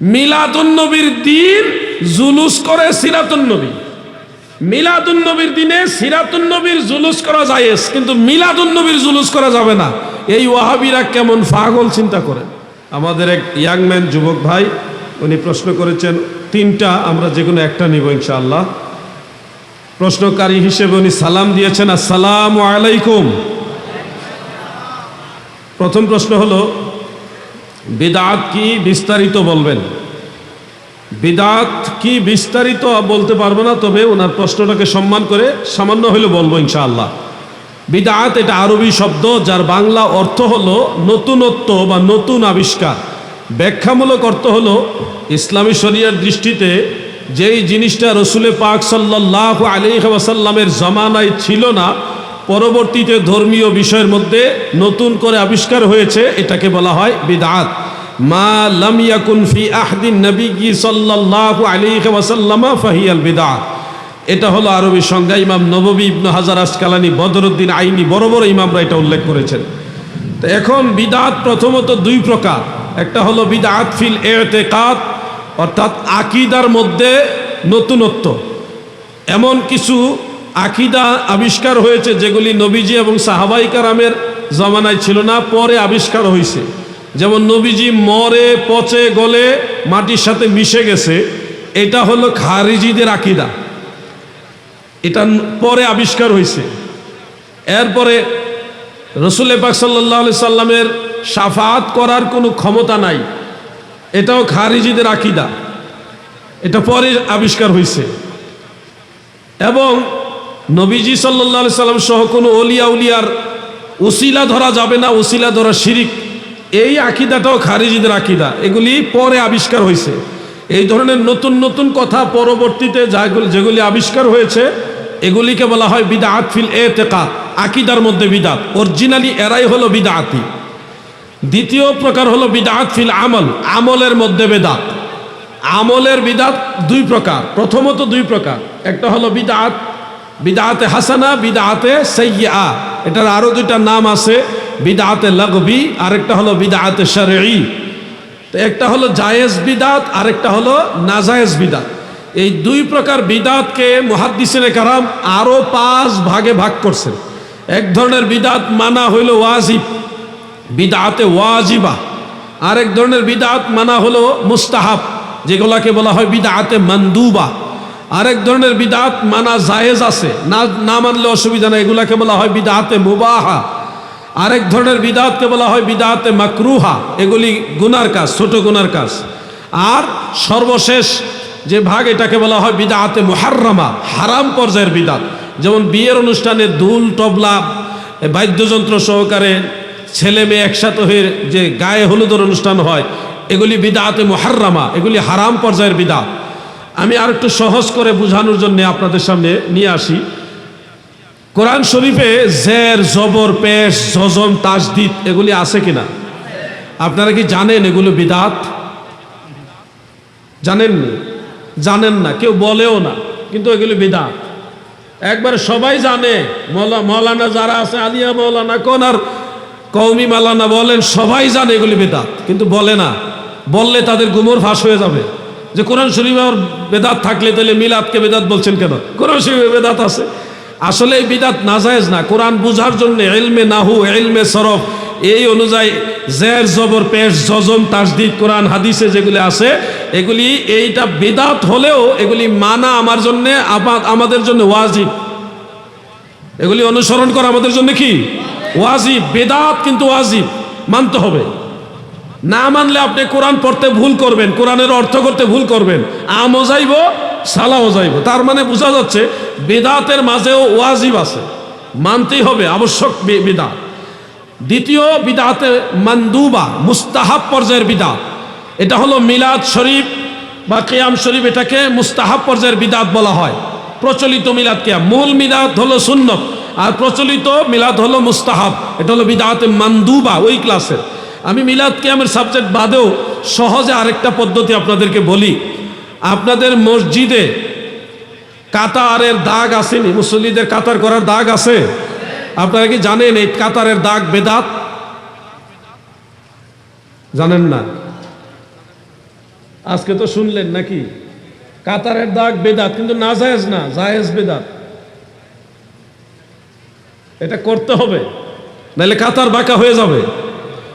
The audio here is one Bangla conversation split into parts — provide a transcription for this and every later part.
মিলাদুন্নবীর দিন জুলুস করে সিরাতুন্নবী। মিলাদুন্নবীর দিনে সিরাতুন্নবীর জুলুস করা যায় কিন্তু মিলাদুন্নবীর জুলুস করা যাবে না। এই ওয়াহাবিরা কেমন পাগল চিন্তা করেন। আমাদের এক ইয়াংম্যান যুবক ভাই, উনি প্রশ্ন করেছেন, তিনটা আমরা যে কোনো একটা নিব ইনশাআল্লাহ। প্রশ্নকারী হিসেবে উনি সালাম দিয়েছেন, আসসালাম আলাইকুম। প্রথম প্রশ্ন হলো বিদাত কি বিস্তারিত বলবেন? বিদাত কি বিস্তারিত বলতে পারব না, তবে ওনার প্রশ্নটাকে সম্মান করে সামান্য হলে বলব ইনশাআল্লাহ। বিদাত এটা আরবি শব্দ যার বাংলা অর্থ হলো নতুনত্ব বা নতুন আবিষ্কার। ব্যাখ্যামূলক অর্থ হলো ইসলামী শরিয়ার দৃষ্টিতে যেই জিনিসটা রসুলে পাক সাল্লাহ আলী ওয়াসাল্লামের জমানায় ছিল না পরবর্তীতে ধর্মীয় বিষয়ের মধ্যে নতুন করে আবিষ্কার হয়েছে, এটাকে বলা হয় বিদাত মা লাম ইয়াকুন আহদিন নবী সাল্লাল্লাহু আলাইহি ওয়াসাল্লামা ফাহিয়াল বিদাত এটা হলো আরবি সংজ্ঞা, ইমাম নববী ইবনু হাজার আসকালানি বদরুদ্দিন আইনি বড় বড় ইমামরা এটা উল্লেখ করেছেন। তো এখন বিদাত প্রথমত দুই প্রকার, একটা হলো বিদাত ফিল এতেকাত, অর্থাৎ আকিদার মধ্যে নতুনত্ব। এমন কিছু আকিদা আবিষ্কার হয়েছে যেগুলি নবীজি এবং সাহাবাই কারামের জমানায় ছিল না, পরে আবিষ্কার হয়েছে যেমন নবীজি মরে, পচে, গলে মাটির সাথে মিশে গেছে, এটা হলো খারিজিদের আকিদা। এটা পরে আবিষ্কার হয়েছে এরপরে রসুল পাক সাল্লাহ সাল্লামের সাফাত করার কোনো ক্ষমতা নাই। এটাও খারিজিদের আকিদা। এটা পরে আবিষ্কার হয়েছে এবং নবীজি সাল্লাহ সাল্লাম সহ কোনো অলিয়া উলিয়ার উসিলা ধরা যাবে না, উসিলা ধরা শিরিক। এই আকিদাটাও খারিজিদের আকিদা। এগুলি পরে আবিষ্কার হয়েছে এই ধরনের নতুন নতুন কথা পরবর্তীতে যাগুলি যেগুলি আবিষ্কার হয়েছে, এগুলিকে বলা হয় বিদা আতফিল এ তেকা আকিদার মধ্যে বিদাত। অরিজিনালি এরাই হলো বিদা আতি দ্বিতীয় প্রকার হলো বিদাত ফিল আমল, আমলের মধ্যে বেদাত। আমলের বিদাত দুই প্রকার। প্রথমত দুই প্রকার। একটা হলো বিদাত বিদাতে হাসানা, বিদাতে সৈয়া এটার আরও দুইটা নাম আছে, বিদাতে লগবি, আরেকটা হলো বিদাতে শরঈ। তো একটা হলো জায়েজ বিদাত, আরেকটা হলো নাজায়েজ বিদাত। এই দুই প্রকার বিদাতকে মুহাদ্দিসিনে কারাম আরও পাঁচ ভাগে ভাগ করছেন। এক ধরনের বিদাত মানা হইল ওয়াজিব, বিদাতে ওয়াজিবা। আরেক ধরনের বিদাত মানা হলো মুস্তাহাব, যেগুলাকে বলা হয় বিদাতে মন্দুবা। আরেক ধরনের বিদাত মানা জায়েজ আছে। না না মানলে অসুবিধা নেই। এগুলাকে বলা হয় বিদাতে মুবাহা। আরেক ধরনের বিদাতকে বলা হয় বিদাতে মাকরুহা। এগুলি গুনার কাজ, ছোট গুনার কাজ। আর সর্বশেষ যে ভাগ, এটাকে বলা হয় বিদাতে মুহাররামা, হারাম পর্যায়ের বিদাত। যেমন বিয়ের অনুষ্ঠানে দুল, তবলা, বাদ্যযন্ত্র সহকারে ছেলে মেয়ে একসাথে হয়ে যে গায়ে হলুদের অনুষ্ঠান হয়, এগুলি বিদাতে মুহাররামা। এগুলি হারাম পর্যায়ের বিদাত। আমি আর একটু সহজ করে বোঝানোর জন্য আপনাদের সামনে নিয়ে আসি। কোরআন শরীফে জের, জবর, পেশ, জজম, তাজদিদ এগুলি আছে কিনা? আপনারা কি জানেন এগুলো বিদাত? জানেননি জানেন না, কেউ বলেও না, কিন্তু এগুলি বিদাত। একবার সবাই জানে, মৌলা, মৌলানা যারা আছে, আলিয়া মৌলানা, কোন আর কৌমি মালানা বলেন, সবাই জানে এগুলি বেদাত, কিন্তু বলে না। বললে তাদের গুমর ফাঁস হয়ে যাবে। যে কোরআন শরীফ আর বেদাত থাকলে তাহলে মিলাদকে বেদাত বলছেন কেন? কোরআন শরীফে বেদাত আছে। আসলে এই বিদাত নাজায়েজ না। কোরআন বুঝার জন্য এলমে নাহু এলমে সরফ, এই অনুযায়ী জের, জবর, পেশ, জজম তাজদিদ কোরআন, হাদিসে যেগুলি আছে, এগুলি এইটা বিদাত হলেও এগুলি মানা আমার জন্য আমাদের জন্য ওয়াজিব। এগুলি অনুসরণ করা আমাদের জন্য কি? ওয়াজিব। বেদাত কিন্তু ওয়াজিব। মানতে হবে। না মানলে আপনি কোরআন পড়তে ভুল করবেন, কোরআনের অর্থ করতে ভুল করবেন। আমও যাইব, সালাও যাইব। তার মানে বোঝা যাচ্ছে, বেদাতের মাঝেও ওয়াজিব আছে। মানতেই হবে, আবশ্যক বিদাত। দ্বিতীয় বিদাতে মান্দুবা, মুস্তাহাব পর্যায়ের বিদাত। এটা হলো মিলাদ শরীফ বা কেয়াম শরীফ এটাকে মুস্তাহাব পর্যায়ের বিদাত বলা হয়। প্রচলিত মিলাদ কেয়াম। মূল মিলাদ হলো সুন্নত, আর প্রচলিত মিলাদ হলো মুস্তাহাব। এটা হলো বিদাতে মান্দুবা, ওই ক্লাসের। আমি মিলাদ কেয়ামের সাবজেক্ট বাদেও সহজে আরেকটা পদ্ধতি আপনাদেরকে বলি। আপনাদের মসজিদে কাতারের দাগ আসেনি? মুসল্লিদের কাতার করার দাগ আছে? আপনারা কি জানেন এই কাতারের দাগ বেদাত? জানেন না? আজকে তো শুনলেন নাকি? কাতারের দাগ বেদাত, কিন্তু না জায়েজ না, জায়েজ বেদাত। এটা করতে হবে নাহলে কাতার বাঁকা হয়ে যাবে।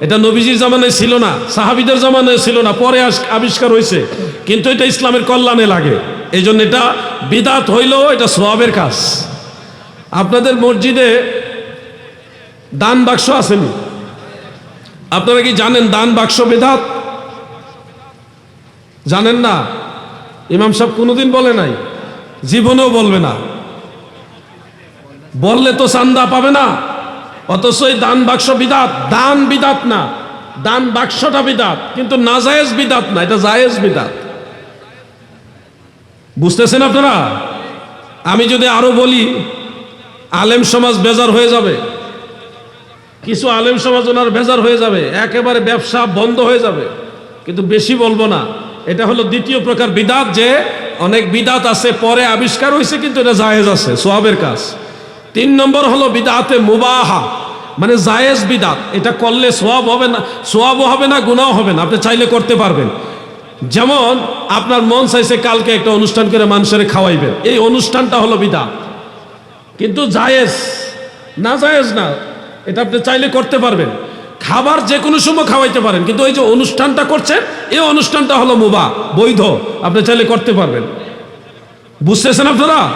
এটা নবীজির জামানায় ছিল না, সাহাবিদের জামানায় ছিল না, পরে আবিষ্কার হয়েছে। কিন্তু এটা ইসলামের কল্যাণে লাগে। এই জন্য এটা বিদাত হইলেও এটা সোয়াবের কাজ। আপনাদের মসজিদে দান বাক্স আসেনি। আপনারা কি জানেন দান বাক্স বেদাত? জানেন না? ইমাম সাহেব কোনোদিন বলে নাই। জীবনেও বলবে না। বললে তো চান্দা পাবে না। অথচ এই দান বাক্স বিদাত। দান বিদাত না। দান বাক্সটা বিদাত, কিন্তু না জায়েজ বিদাত না, এটা জায়েজ বিদাত। বুঝতেছেন আপনারা? আমি যদি আরও বলি, আলেম সমাজ বেজার হয়ে যাবে। কিছু আলেম সমাজ ওনার বেজার হয়ে যাবে, একেবারে ব্যবসা বন্ধ হয়ে যাবে। কিন্তু বেশি বলব না, এটা হলো দ্বিতীয় প্রকার বিদাত যে অনেক বিদাত আছে, পরে আবিষ্কার হয়েছে কিন্তু এটা জায়েজ আছে সোহাবের কাজ। তিন নম্বর হলো বিদাতে মুবাহা। মানে জায়েজ বিদাত। এটা করলে সোয়াব হবে না, সোয়াবও হবে না গুণাও হবে না। আপনি চাইলে করতে পারবেন। যেমন আপনার মন চাইছে কালকে একটা অনুষ্ঠান করে মানুষের খাওয়াইবেন। এই অনুষ্ঠানটা হলো বিদাত। কিন্তু জায়েজ, না জায়েজ না, এটা আপনি চাইলে করতে পারবেন। খাবার যে কোনো সময় খাওয়াইতে পারেন, কিন্তু ওই যে অনুষ্ঠানটা করছেন, এই অনুষ্ঠানটা হলো মুবা, বৈধ। আপনি চাইলে করতে পারবেন। বুঝতেছেন আপনারা?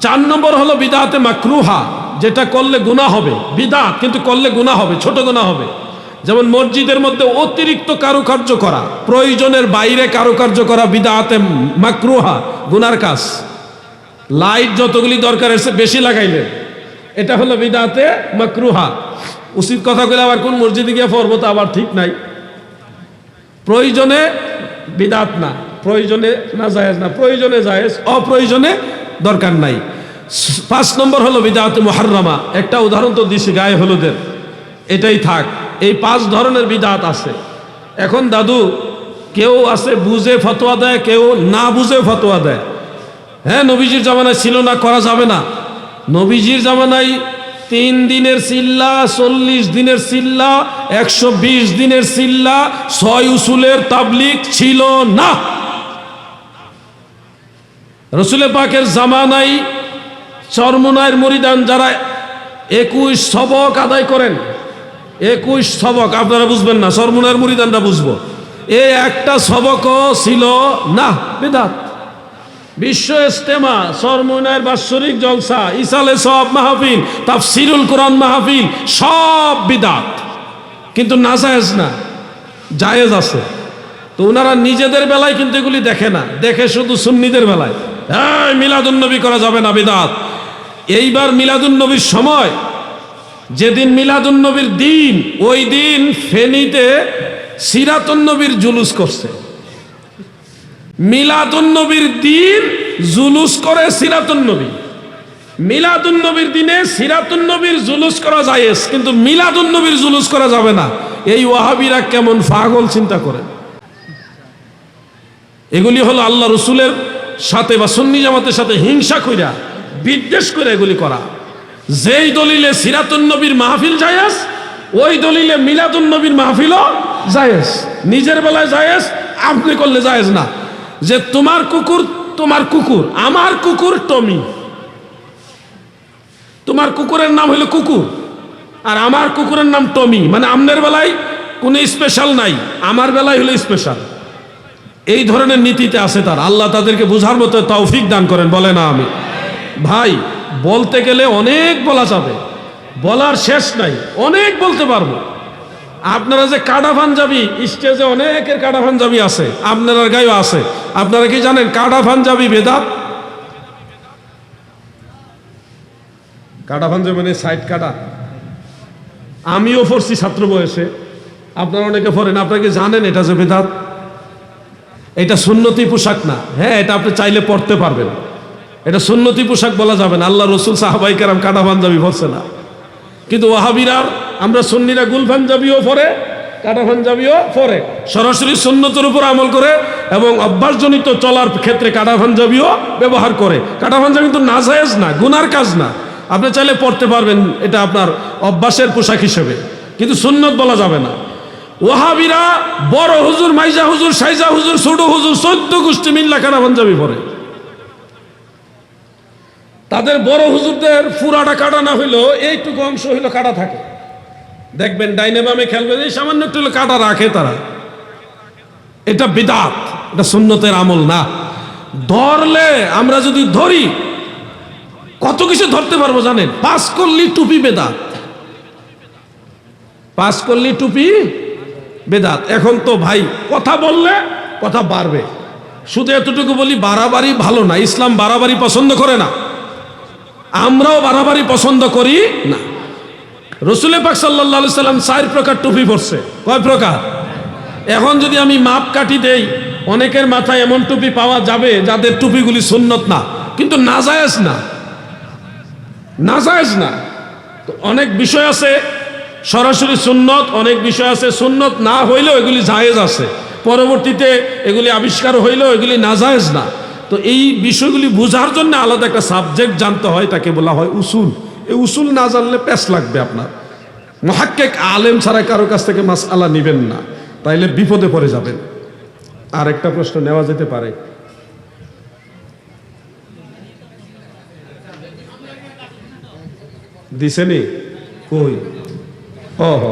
চার নম্বর হলো বিদাতে মাকরুহা। যেটা করলে গুণা হবে, বিদাত, কিন্তু করলে গুণা হবে, ছোট গুণা হবে। যেমন মসজিদের মধ্যে অতিরিক্ত কারুকার্য করা, প্রয়োজনের বাইরে কারুকার্য করা বিদাতে মাকরুহা, গুনার কাজ। লাইট যতগুলি দরকার এসে বেশি লাগাইলেন এটা হলো বিদাতে মাকরুহা। উচিত কথা বলে আবার কোন মসজিদে গিয়ে পড়ব তো আবার ঠিক নাই। প্রয়োজনে বিদাত না, প্রয়োজনে না জায়েজ না, প্রয়োজনে জায়েজ, অপ্রয়োজনে দরকার নাই। পাঁচ নম্বর হলো বিদাত মহাররামা। একটা উদাহরণ তো দিছি, গায়ে হলুদের। এটাই থাক, এই পাঁচ ধরনের বিদাত আছে। এখন দাদু, কেউ আছে বুঝে ফতোয়া দেয়, কেউ না বুঝে ফতোয়া দেয়। হ্যাঁ নবীজির জামানায় ছিল না, করা যাবে না। নবীজির জামানায় তিন দিনের সিল্লা, চল্লিশ দিনের সিল্লা, একশো বিশ দিনের সিল্লা, ছয় উসুলের তাবলিক ছিল না। রসুলের পাকের জামানায় চরমুনায়ের মরিদান যারা একুশ সবক আদায় করেন, একুশ সবক, আপনারা বুঝবেন না চরমুনায়ের মরিদানটা বুঝব। এই একটা সবকও ছিল না, বেদাত। বিশ্ব ইস্তেমা সরমুনের বাৎসরিক জলসা, ইসালে সব মাহফিল, তাফসিরুল কোরআন মাহফিল, সব বিদাত। কিন্তু না জায়েজ না, জায়েজ আছে। তো ওনারা নিজেদের বেলায় কিন্তু এগুলি দেখে না, দেখে শুধু সুন্নিদের বেলায়। হ্যাঁ মিলাদুন্নবী করা যাবে না, বিদাত। এইবার মিলাদুন্নবীর সময়। যেদিন মিলাদুন্নবীর দিন, ওই দিন ফেনীতে সিরাতুন্নবীর জুলুস করছে। মিলাদুন্নবীর দিন জুলুস করে সিরাতুন্নবী। মিলাদুন্নবীর দিনে সিরাতুন্নবীর জুলুস করা যায় কিন্তু মিলাদুন্নবীর জুলুস করা যাবে না। এই ওয়াহাবিরা কেমন পাগল চিন্তা করেন। এগুলি হলো আল্লাহ রসুলের সাথে বা সুন্নি জামাতের সাথে হিংসা কইরা বিদ্বেষ করে এগুলি করা। যেই দলিলে সিরাতুন্নবীর মাহফিল জায়েজ, ওই দলিলে মিলাদুন্নবীর মাহফিলও জায়েজ। নিজের বেলায় জায়েজ, আপনি করলে জায়েজ না। যে তোমার কুকুর তোমার কুকুর, আমার কুকুর টমি। তোমার কুকুরের নাম হলো কুকুর, আর আমার কুকুরের নাম টমি। মানে আমনের বেলায় কোনো স্পেশাল নাই, আমার বেলায় হলো স্পেশাল এই ধরনের নীতিতে আছে তার। আল্লাহ তাদেরকে বুঝার মতো তৌফিক দান করেন বলে না আমি ভাই, বলতে গেলে অনেক বলা যাবে। বলার শেষ নাই, অনেক বলতে পারব। আপনারা যে কাটা পাঞ্জাবি, স্টেজে অনেকের কাটা পাঞ্জাবি আছে আপনার গায়েও আছে। আপনারা কি জানেন কাটা পাঞ্জাবি বেদাত? কাটা পাঞ্জাবি মানে সাইড কাটা। আমিও পড়ছি ছাত্র বয়সে। আপনারা অনেকে পড়েন, আপনারা কি জানেন এটা যে বেদাত? এটা সুন্নতি পোশাক না। হ্যাঁ এটা আপনি চাইলে পড়তে পারবেন। এটা সুন্নতি পোশাক বলা যাবে না। আল্লাহ রসুল সাহাবাই কারাম কাটা পাঞ্জাবি পড়ছে না। কিন্তু ওয়াহাবিরার আমরা সুন্নিরা গুল পাঞ্জাবিও পরে কাটা পাঞ্জাবিও পরে। সরাসরি সুন্নতের উপর আমল করে এবং অভ্যাসজনিত চলার ক্ষেত্রে কাটা পাঞ্জাবিও ব্যবহার করে। কাটা পাঞ্জাবি কিন্তু না জায়েজ না, গুনার কাজ না। আপনি চাইলে পড়তে পারবেন, এটা আপনার অভ্যাসের পোশাক হিসেবে। কিন্তু সুন্নত বলা যাবে না। ওহাবিরা বড় হুজুর, মাইজা হুজুর, সাইজা হুজুর, ছোট হুজুর, চোদ্দ গোষ্ঠী মিল্লা কাটা পাঞ্জাবি পরে। তাদের বড় হুজুরদের ফুরাটা কাটা না হইল এইটুকু অংশ হইল কাটা থাকে। দেখবেন ডাইনে বামে খেলবেন এই সামান্য একটু কাটা রাখে তারা। এটা বিদাত, এটা সুন্নতের আমল না। ধরলে আমরা যদি ধরি, কত কিছু ধরতে পারব জানেন? পাস করলি টুপি বেদাত। পাস করলি টুপি বেদাত। এখন তো ভাই, কথা বললে কথা বাড়বে। শুধু এতটুকু বলি, বাড়াবাড়ি ভালো না, ইসলাম বাড়াবাড়ি পছন্দ করে না। আমরাও বাড়াবাড়ি পছন্দ করি না। রসুল পাক সাল্লাহ সাল্লাম চার প্রকার টুপি পরছে। কয় প্রকার? এখন যদি আমি মাপ কাটি দেই, অনেকের মাথায় এমন টুপি পাওয়া যাবে যাদের টুপিগুলি সুন্নত না। কিন্তু না নাজায়েজ না। না নাজায়েজ না। তো অনেক বিষয় আছে, সরাসরি সুন্নত, অনেক বিষয় আছে, সুন্নত না হইলেও এগুলি জায়েজ আছে। পরবর্তীতে এগুলি আবিষ্কার হইলেও এগুলি না নাজায়েজ না। তো এই বিষয়গুলি বোঝার জন্য আলাদা একটা সাবজেক্ট জানতে হয় তাকে বলা হয় উসুল। এই উসুল না জানলে প্যাস লাগবে আপনার। মহাক্কেক আলেম ছাড়া কারও কাছ থেকে মাস আলা নিবেন না, তাইলে বিপদে পড়ে যাবেন। আর একটা প্রশ্ন নেওয়া যেতে পারে। দিছেনি কই? ও হ।